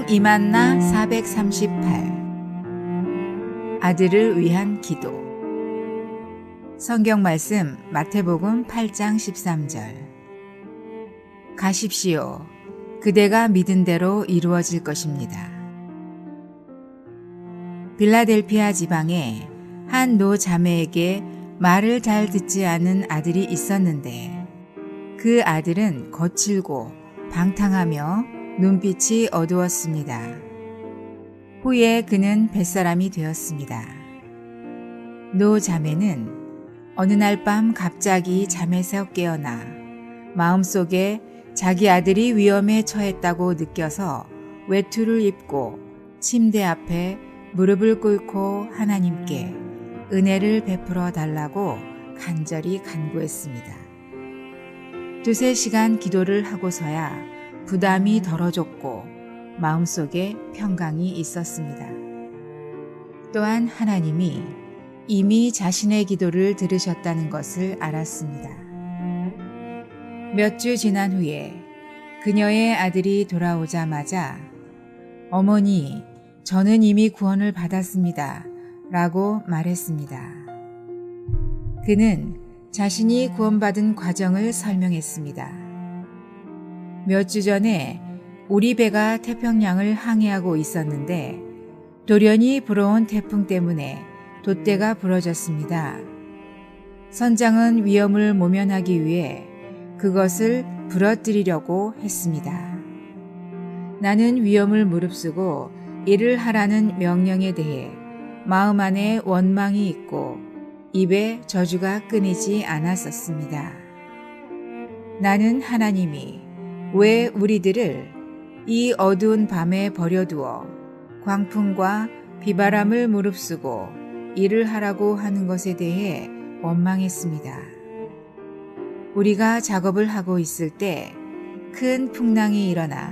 이만나 438 아들을 위한 기도 성경 말씀 마태복음 8장 13절 가십시오. 그대가 믿은 대로 이루어질 것입니다. 빌라델피아 지방에 한 노 자매에게 말을 잘 듣지 않은 아들이 있었는데 그 아들은 거칠고 방탕하며 눈빛이 어두웠습니다. 후에 그는 뱃사람이 되었습니다. 노 자매는 어느 날 밤 갑자기 잠에서 깨어나 마음속에 자기 아들이 위험에 처했다고 느껴서 외투를 입고 침대 앞에 무릎을 꿇고 하나님께 은혜를 베풀어 달라고 간절히 간구했습니다. 두세 시간 기도를 하고서야 부담이 덜어졌고 마음속에 평강이 있었습니다. 또한 하나님이 이미 자신의 기도를 들으셨다는 것을 알았습니다. 몇 주 지난 후에 그녀의 아들이 돌아오자마자 어머니, 저는 이미 구원을 받았습니다. 라고 말했습니다. 그는 자신이 구원받은 과정을 설명했습니다. 몇 주 전에 우리 배가 태평양을 항해하고 있었는데 돌연히 불어온 태풍 때문에 돛대가 부러졌습니다. 선장은 위험을 모면하기 위해 그것을 부러뜨리려고 했습니다. 나는 위험을 무릅쓰고 일을 하라는 명령에 대해 마음 안에 원망이 있고 입에 저주가 끊이지 않았었습니다. 나는 하나님이 왜 우리들을 이 어두운 밤에 버려두어 광풍과 비바람을 무릅쓰고 일을 하라고 하는 것에 대해 원망했습니다. 우리가 작업을 하고 있을 때 큰 풍랑이 일어나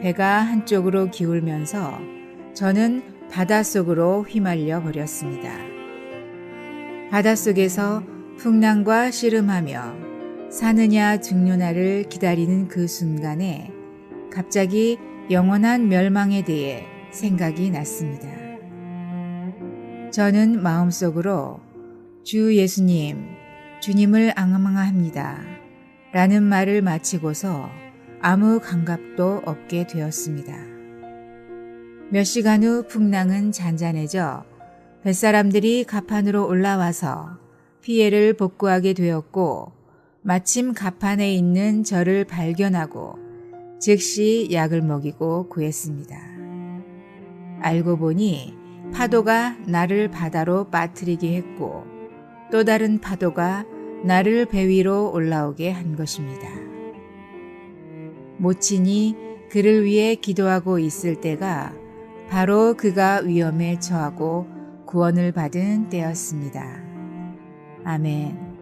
배가 한쪽으로 기울면서 저는 바닷속으로 휘말려 버렸습니다. 바닷속에서 풍랑과 씨름하며 사느냐 죽느냐를 기다리는 그 순간에 갑자기 영원한 멸망에 대해 생각이 났습니다. 저는 마음속으로 주 예수님, 주님을 앙망합니다. 라는 말을 마치고서 아무 감각도 없게 되었습니다. 몇 시간 후 풍랑은 잔잔해져 뱃사람들이 가판으로 올라와서 피해를 복구하게 되었고 마침 가판에 있는 저를 발견하고 즉시 약을 먹이고 구했습니다. 알고 보니 파도가 나를 바다로 빠뜨리게 했고 또 다른 파도가 나를 배 위로 올라오게 한 것입니다. 모친이 그를 위해 기도하고 있을 때가 바로 그가 위험에 처하고 구원을 받은 때였습니다. 아멘.